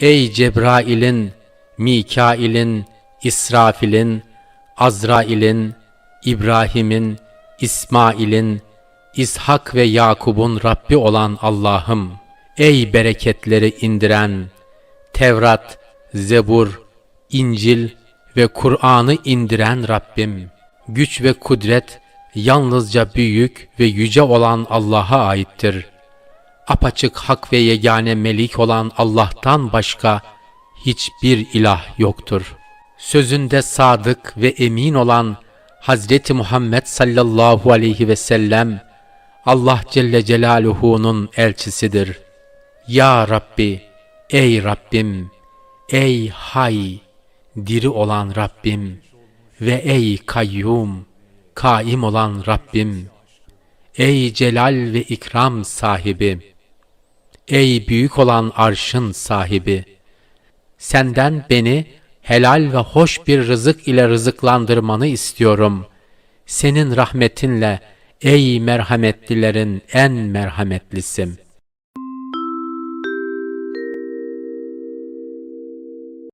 Ey Cebrail'in, Mikail'in, İsrafil'in, Azrail'in, İbrahim'in, İsmail'in, İshak ve Yakub'un Rabbi olan Allah'ım, ey bereketleri indiren, Tevrat, Zebur, İncil ve Kur'an'ı indiren Rabbim, güç ve kudret yalnızca büyük ve yüce olan Allah'a aittir. Apaçık hak ve yegane melik olan Allah'tan başka hiçbir ilah yoktur. Sözünde sadık ve emin olan Hazreti Muhammed sallallahu aleyhi ve sellem Allah Celle Celaluhu'nun elçisidir. Ya Rabbi, ey Rabbim, ey hay, diri olan Rabbim ve ey kayyum, kaim olan Rabbim, ey celal ve ikram sahibi, ey büyük olan arşın sahibi, senden beni helal ve hoş bir rızık ile rızıklandırmanı istiyorum. Senin rahmetinle ey merhametlilerin en merhametlisim.''